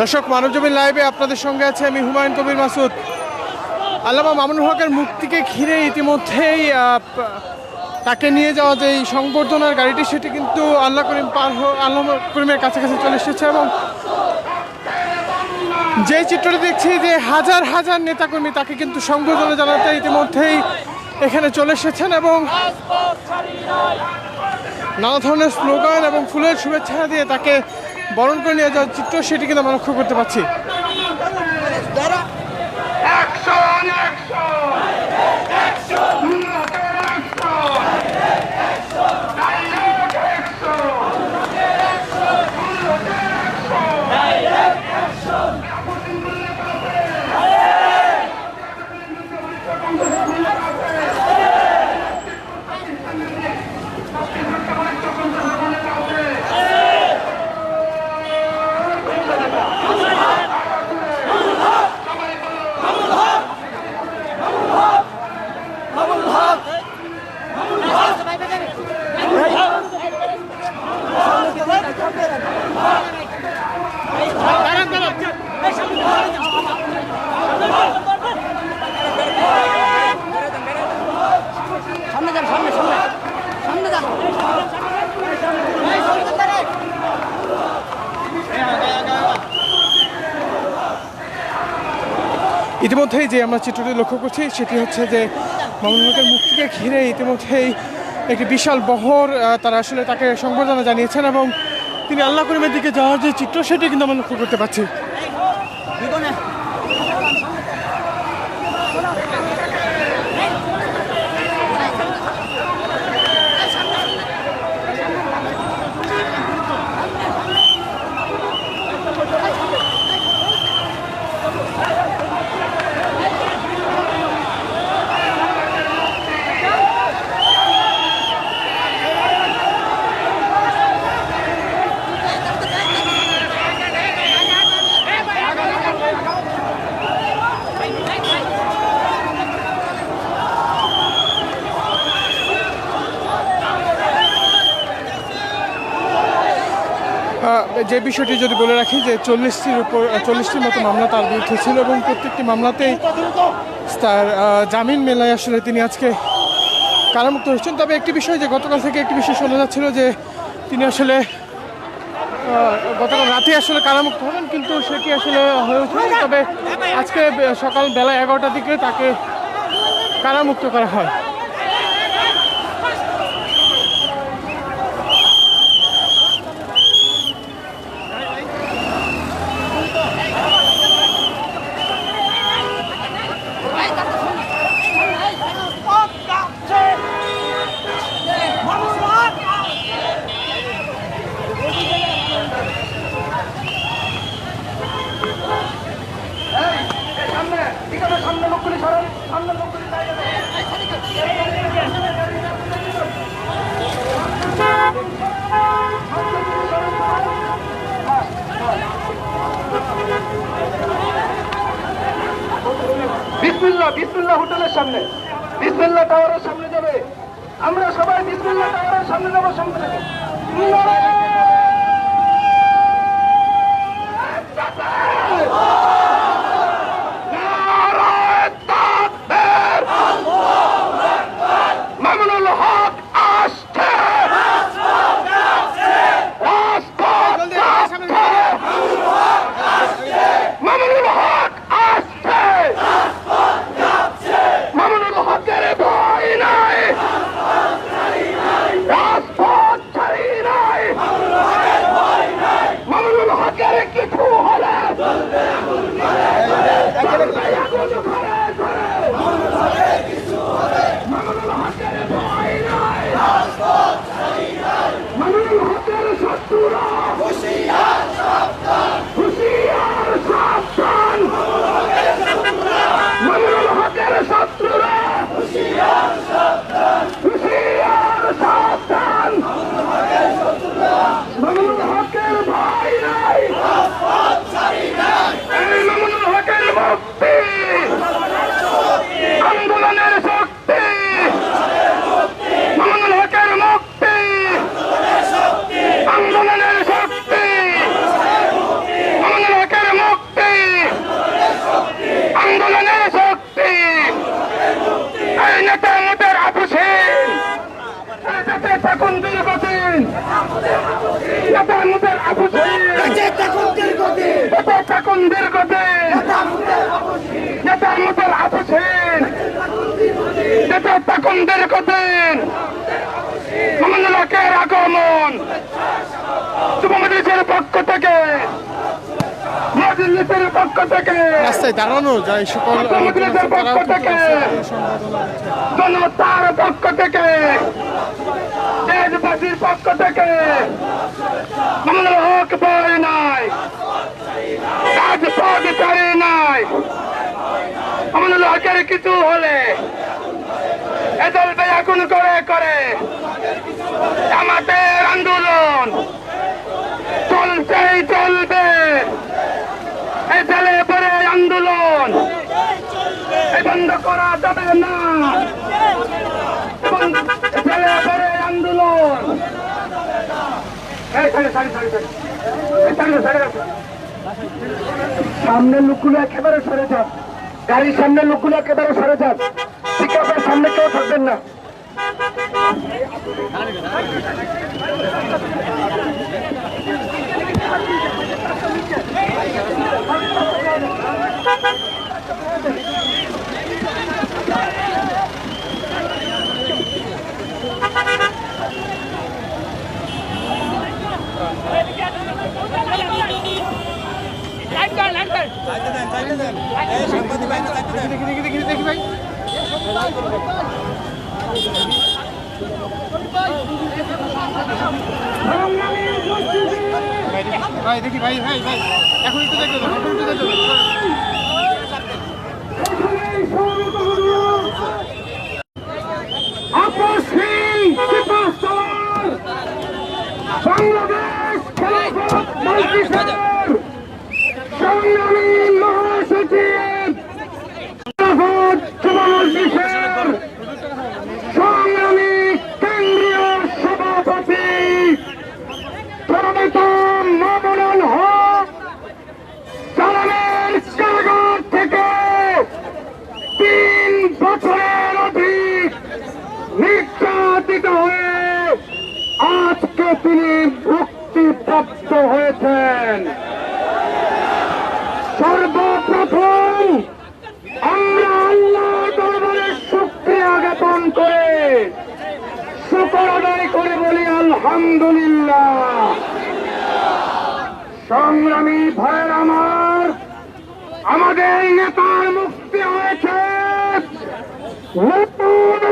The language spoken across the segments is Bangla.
দর্শক, মানবজমিন লাইভে আপনাদের সঙ্গে আছে আমি হুমায়ুন কবির মাসুদ। আল্লামা মামুনুল হকের মুক্তিকে ঘিরে ইতিমধ্যেই তাকে নিয়ে যাওয়া যে এই সংবর্ধনার গাড়িটি, সেটি কিন্তু আল্লাহ করিম পার আল্লাহ করিমের কাছাকাছি চলে এসেছে এবং যে চিত্রটি দেখছি যে হাজার হাজার নেতাকর্মী তাকে কিন্তু সংবর্ধনা জানাতে ইতিমধ্যেই এখানে চলে এসেছেন এবং নানা ধরনের স্লোগান এবং ফুলের শুভেচ্ছা দিয়ে তাকে বরণ করে নিয়ে যাওয়ার চিত্র সেটি কিন্তু আমরা লক্ষ্য করতে পারছি Action! Action! উন্নতের action! Direct action! উন্নতের action! সামনে যান সামনে সামনে সামনে যান ইতিমধ্যেই যে আমরা চিত্রটি লক্ষ্য করছি সেটি হচ্ছে যে মামুন হকের মুক্তিকে ঘিরে ইতিমধ্যেই একটি বিশাল বহর তারা আসলে তাকে সংবর্ধনা জানিয়েছেন এবং তিনি আল্লাহ করিমের দিকে যাওয়ার যে চিত্র সেটি কিন্তু আমরা লক্ষ্য করতে পারছি যে বিষয়টি যদি বলে রাখি যে চল্লিশটির উপর চল্লিশটির মতো মামলা তার বিরুদ্ধে ছিল এবং প্রত্যেকটি মামলাতেই তার জামিন মেলায় আসলে তিনি আজকে কারামুক্ত হয়েছেন। তবে একটি বিষয় যে গতকাল থেকে একটি বিষয় শোনা যাচ্ছিল যে তিনি আসলে গতকাল রাতে আসলে কারামুক্ত হবেন, কিন্তু সেটি আসলে হয়ে ওঠেনি। তবে আজকে সকাল বেলা এগারোটার দিকে তাকে কারামুক্ত করা হয়। বিসমিল্লাহ বিসমিল্লা হোটেলের সামনে। বিসমিল্লা টাওয়ারের সামনে যাবে। আমরা সবাই বিসমিল্লা টাওয়ারের সামনে যাব সামনে সন্ধ্যের কঠিন মোহাম্মদ লোকের আগমন। মজলিসের পক্ষ থেকে। মজলিসের পক্ষ থেকে। রাস্তায় দাঁড়ানো যায় সকল দাঁড়িয়ে সম্পাদনা করছে। জনতার পক্ষ থেকে। দেশবাসীর পক্ষ থেকে। আমাদের হক পাই নাই। কাজ পদ চাই নাই। আমাদের হকের কিছু হলে এদল বেয়াকুন করে করে। আমাদের আন্দোলন। চলছেই চলবে। এই ছেলে পরে আন্দোলন। বন্ধ করা যাবে না। এবং ছেলে পরে আন্দোলন। এই ছাড়ে, ছাড়ে, ছাড়ে, ছাড়ে। এই ছাড়ে, ছাড়ে। সামনে। লোকগুলো একেবারে সরে যান গাড়ির সামনে লোকগুলো একেবারে সরে যান সামনে কেউ থাকবেন না দেখি দেখি দেখি দেখি ভাই ভাই দেখি ভাই ভাই ভাই এখন একটু দেখতে এখন একটু সুপারস্টার বাংলাদেশ খেলাফত মজলিসের সংগ্রামী মহাসচিব খেলাফত যুব মজলিসের সংগ্রামী কেন্দ্রীয় সভাপতি প্রণতম মামুনুল হক চালানের কারাগার থেকে তিন বছরের অধিক নির্যাতিত হয়ে আজকে তিনি মুক্তিপ্রাপ্ত হয়েছেন সর্বপ্রথম আমরা আল্লাহ দরবারে শুক্রিয়া জ্ঞাপন করে শুকর আদায় করে বলি, আলহামদুলিল্লাহ। সংগ্রামী ভাইয়ের আমার, আমাদের নেতার মুক্তি হয়েছে। নতুন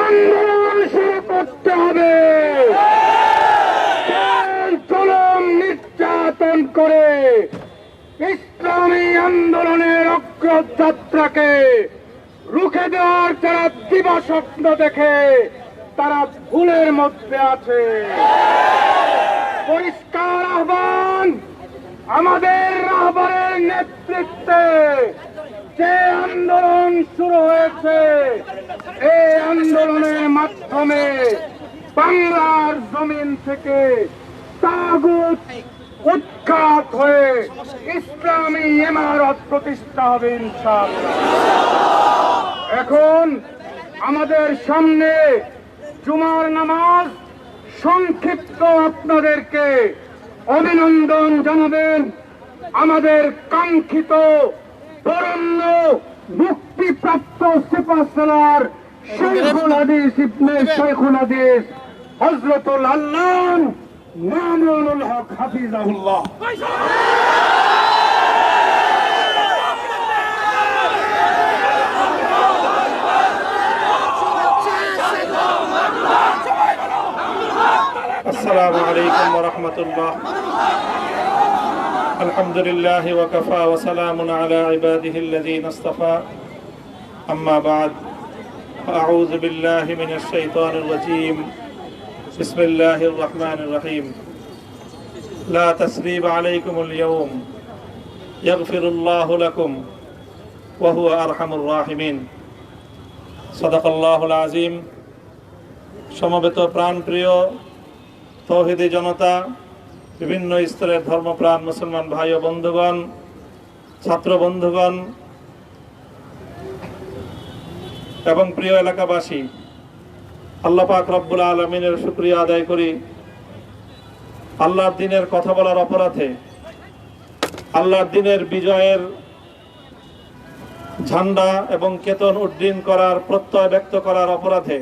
আন্দোলন শুরু করতে হবে জলম নির্যাতন করে ইসলামী আন্দোলনের অগ্রযাত্রাকে রুখে দেওয়ার যারা দিবা দেখে, তারা ভুলের মধ্যে আছে। পরিষ্কার আহ্বান, আমাদের রাহবারের নেতৃত্বে যে আন্দোলন শুরু হয়েছে, এই আন্দোলনের মাধ্যমে বাংলার জমিন থেকে তাগুত উৎখাত হয়ে ইসলামী ইমারত প্রতিষ্ঠা হবে, ইনশাআল্লাহ। এখন আমাদের সামনে জুমার নামাজ সংক্ষিপ্ত আপনাদেরকে অভিনন্দন জানাবেন। আমাদের কাঙ্ক্ষিত বরণ্য মুক্তিপ্রাপ্ত সিপাসালার শেখুল হাদিস ইবনে শেখুল হাদিস হজরতুল আল্লাহ مأمون الحق حفظه الله. السلام عليكم ورحمة الله. الحمد لله وكفى وسلام على عباده الذين اصطفى. أما بعد فأعوذ بالله من الشيطان الرجيم. بسم الله الرحمن الرحيم لا تسريب عليكم اليوم يغفر الله لكم وهو أرحم الراحمين صدق الله العظيم সমবেত প্রাণপ্রিয় তৌহিদি জনতা বিভিন্ন স্তরের ধর্মপ্রাণ মুসলমান ভাই ও বন্ধুগণ ছাত্র বন্ধুগণ এবং প্রিয় এলাকাবাসী আল্লাহ পাক রব্বুল আলমিনের শুক্রিয়া আদায় করি। আল্লাহর দিনের কথা বলার অপরাধে, আল্লাহর দিনের বিজয়ের ঝান্ডা এবং কেতন উড্ডীন করার প্রত্যয় ব্যক্ত করার অপরাধে,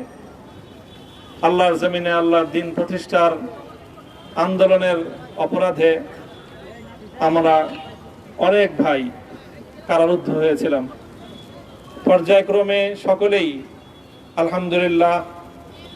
আল্লাহর জমিনে আল্লাহর দিন প্রতিষ্ঠার আন্দোলনের অপরাধে আমরা অনেক ভাই কারারুদ্ধ হয়েছিলাম। পর্যায়ক্রমে সকলেই আলহামদুলিল্লাহ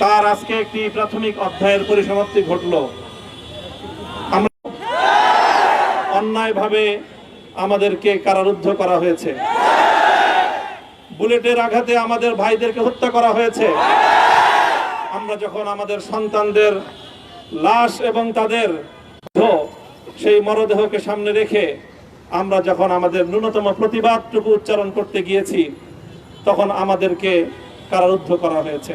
তার আজকে একটি প্রাথমিক অধ্যায়ের পরিসমাপ্তি ঘটল। আমরা অন্যায়ভাবে আমাদেরকে কারারুদ্ধ করা হয়েছে। বুলেটের আঘাতে আমাদের ভাইদেরকে হত্যা করা হয়েছে। আমরা যখন আমাদের সন্তানদের লাশ এবং তাদের সেই মরদেহকে সামনে রেখে আমরা যখন আমাদের ন্যূনতম প্রতিবাদটুকু উচ্চারণ করতে গিয়েছি, তখন আমাদেরকে কারারুদ্ধ করা হয়েছে।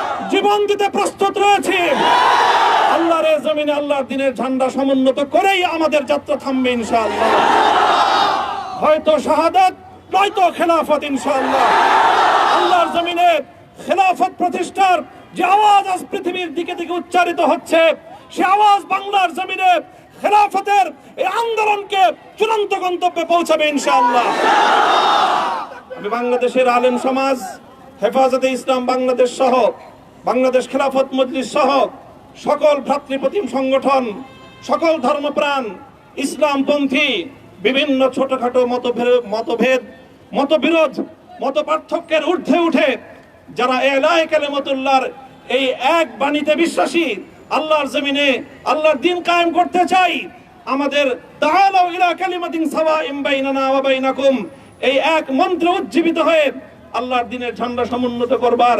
জীবন দিতে প্রস্তুত রয়েছি। আল্লাহর জমিনে আল্লাহর দিনের ঝান্ডা সমুন্নত করেই আমাদের যাত্রা থামবে ইনশাআল্লাহ। হয়তো শাহাদাত, নয়তো খেলাফত ইনশাআল্লাহ। আল্লাহর জমিনে খেলাফত প্রতিষ্ঠার যে আওয়াজ আজ পৃথিবীর দিকে দিকে উচ্চারিত হচ্ছে, সে আওয়াজ বাংলার জমিনে খেলাফতের এই আন্দোলনকে চূড়ান্ত গন্তব্যে পৌঁছাবে ইনশাআল্লাহ। আমি বাংলাদেশের আলেম সমাজ, হেফাজতে ইসলাম বাংলাদেশ সহ বাংলাদেশ খেলাফত মজলিস সহ সকল ভ্রাতৃপ্রতিম সংগঠন, সকল ধর্মপ্রাণ, ইসলামপন্থী, বিভিন্ন ছোটখাটো মতভেদ মতভেদ, মতবিরোধ মত পার্থক্যের ঊর্ধ্বে উঠে যারা এলায় কালেমতুল্লাহর এই এক বাণীতে বিশ্বাসী, আল্লাহর জমিনে আল্লাহর দিন কায়েম করতে চাই, আমাদের তাআলাউ ইলা কালিমাতিন সাওয়াইম বাইনানা ওয়া বাইনাকুম, এই এক মন্ত্রে উজ্জীবিত হয়ে আল্লাহর দিনের ঝান্ডা সমুন্নত করবার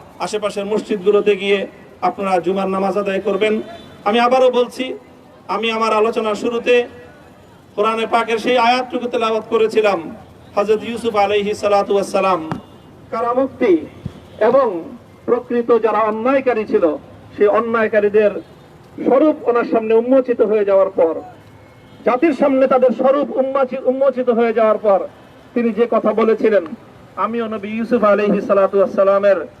আশেপাশের মসজিদগুলোতে গিয়ে আপনারা জুমার নামাজ আদায় করবেন। আমি আবারও বলছি, আমি আমার আলোচনার শুরুতে কোরআনে পাকের সেই আয়াতটুকু তেলাওয়াত করেছিলাম, হযরত ইউসুফ আলাইহিস সালাতু ওয়াস সালাম কারামুক্তি এবং প্রকৃত যারা অন্যায়কারী ছিল, সেই অন্যায়কারীদের স্বরূপ ওনার সামনে উন্মোচিত হয়ে যাওয়ার পর, জাতির সামনে তাদের স্বরূপ উন্মোচি- উন্মোচিত হয়ে যাওয়ার পর তিনি যে কথা বলেছিলেন, আমিও নবী ইউসুফ আলাইহি সালাতু ওয়াস সালামের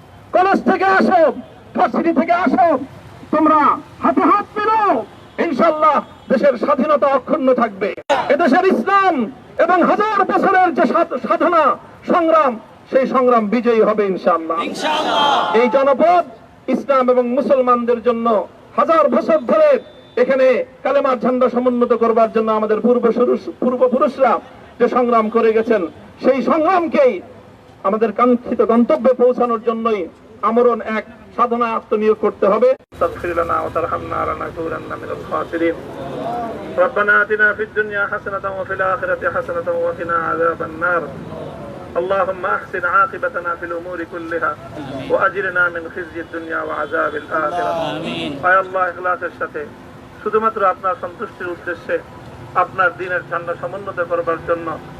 কলেজ থেকে আসো ভার্সিটি থেকে আসো। তোমরা হাতে হাত মিলাও ইনশাল্লাহ দেশের স্বাধীনতা অক্ষুণ্ণ থাকবে। এদেশের ইসলাম এবং হাজার বছরের যে সাধনা সংগ্রাম সেই সংগ্রাম বিজয়ী হবে ইনশাআল্লাহ। এই জনপদ ইসলাম এবং মুসলমানদের জন্য হাজার বছর ধরে এখানে কালেমার ঝান্ডা সমুন্নত করবার জন্য আমাদের পূর্বপুরুষ পূর্বপুরুষরা যে সংগ্রাম করে গেছেন সেই সংগ্রামকেই আমাদের কাঙ্ক্ষিত গন্তব্যে পৌঁছানোর জন্যই আমরণ এক সাধনা আত্মনিয়োগ করতে হবে তাগফির লানা ওয়া তারহামনা ওয়া লানাকুনান্না মিনাল খাসিরিন ربنا آتنا في الدنيا حسنة وفي الآخرة حسنة وقنا عذاب النار اللهم أحسن عاقبتنا في الأمور كلها وأجرنا من خزي الدنيا وعذاب الآخرة আয় আল্লাহ ইখলাসের সাথে শুধুমাত্র আপনার সন্তুষ্টির উদ্দেশ্যে আপনার দিনের ঝান্ডা সমুন্নত করবার জন্য হে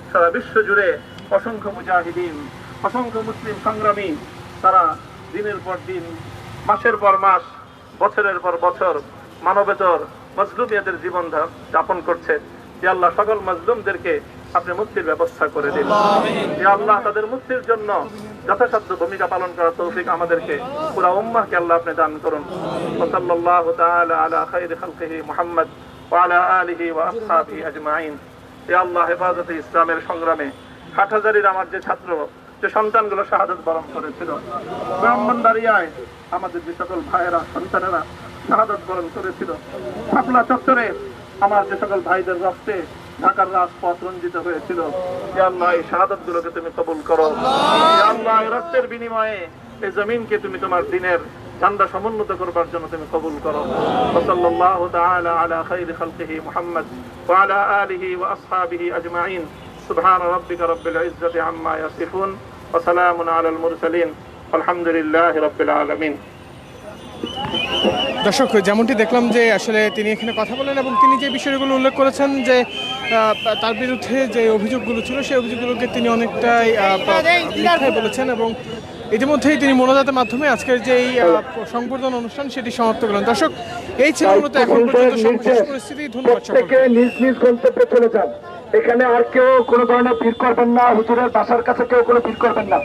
সারা বিশ্ব জুড়ে অসংখ্য মুজাহিদিন, অসংখ্য মুসলিম সংগ্রামী, তারা দিনের পর দিন, মাসের পর মাস, বছরের পর বছর মানবেতর মজলুমিয়াদের জীবন যাপন করছে। যে আল্লাহ সকল মজলুমদেরকে আপনি মুক্তির ব্যবস্থা করে দিন। যে আল্লাহ তাদের মুক্তির জন্য যথাসাধ্য ভূমিকা পালন করার তৌফিক আমাদেরকে পুরা উম্মাহকে আল্লাহ আপনি দান করুন। ওসল্লাল্লাহু তাআলা আলা খাইরি খালকিহি মুহাম্মদ ওয়া আলা আলিহি ওয়া আজমাইন। হে আল্লাহ হেফাজতে ইসলামের সংগ্রামে হাটহাজারির আমার যে ছাত্র, যে সন্তানগুলো শাহাদত বরণ করেছিল ব্রাহ্মণবাড়িয়ায় আমাদের যে সকল ভাইয়েরা, সন্তানেরা শাহাদত বরণ করেছিল, শাপলা চত্বরে আমার যে সকল ভাইদের রক্তে ঢাকার রাজপথ রঞ্জিত হয়েছিল আল্লাহ এই শাহাদত গুলোকে তুমি কবুল করো। আল্লাহ রক্তের বিনিময়ে এই জমিনকে তুমি তোমার দিনের ঝান্ডা সমুন্নত করবার জন্য তুমি কবুল করো। ওসল্লাল্লাহু তাআলা আলা খাইরি খালকিহি মুহাম্মদ ওয়া আলা আলিহি ওয়া আসহাবিহি আজমাইন। সুবহান দর্শক, যেমনটি দেখলাম যে আসলে তিনি এখানে কথা বলেন এবং তিনি যে বিষয়গুলো উল্লেখ করেছেন যে তার বিরুদ্ধে যে অভিযোগগুলো ছিল, সেই অভিযোগগুলোকে তিনি অনেকটাই বলেছেন এবং ইতিমধ্যেই তিনি মনোজাতের মাধ্যমে আজকের যে এই সংবর্ধনা অনুষ্ঠান সেটি সমাপ্ত করলেন। দর্শক এই ছিল মূলত এখন পর্যন্ত সর্বশেষ পরিস্থিতি ধন্যবাদ সকলকে। নিজ নিজ গন্তব্যে চলে যান। এখানে আর কেউ কোনো ধরনের ভিড় করবেন না হুজুরের বাসার কাছে কেউ কোনো ভিড় করবেন না।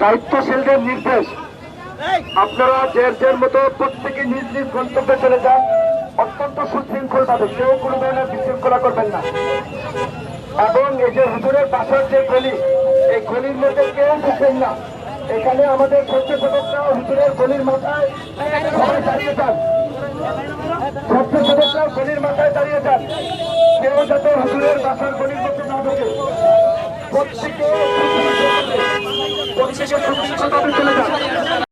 দায়িত্বশীলদের নির্দেশ। আপনারা যে যার মতো প্রত্যেকে নিজ নিজ গন্তব্যে চলে যান। অত্যন্ত সুশৃঙ্খল ভাবে কেউ কোনো ধরনের বিশৃঙ্খলা করবেন না। এবং এই যে হুজুরের বাসার যে গলি এই গলির মধ্যে কেউ ঢুকবেন না। এখানে আমাদের স্বেচ্ছাসেবকরা হুজুরের গলির মাথায় সবাই দাঁড়িয়ে যান স্বেচ্ছাসেবকরা গলির মাথায় দাঁড়িয়ে যান কেউ যাতে হুজুরের বাসার গলির মধ্যে না ঢোকে প্রত্যেকে প্রত্যেকে চলে যান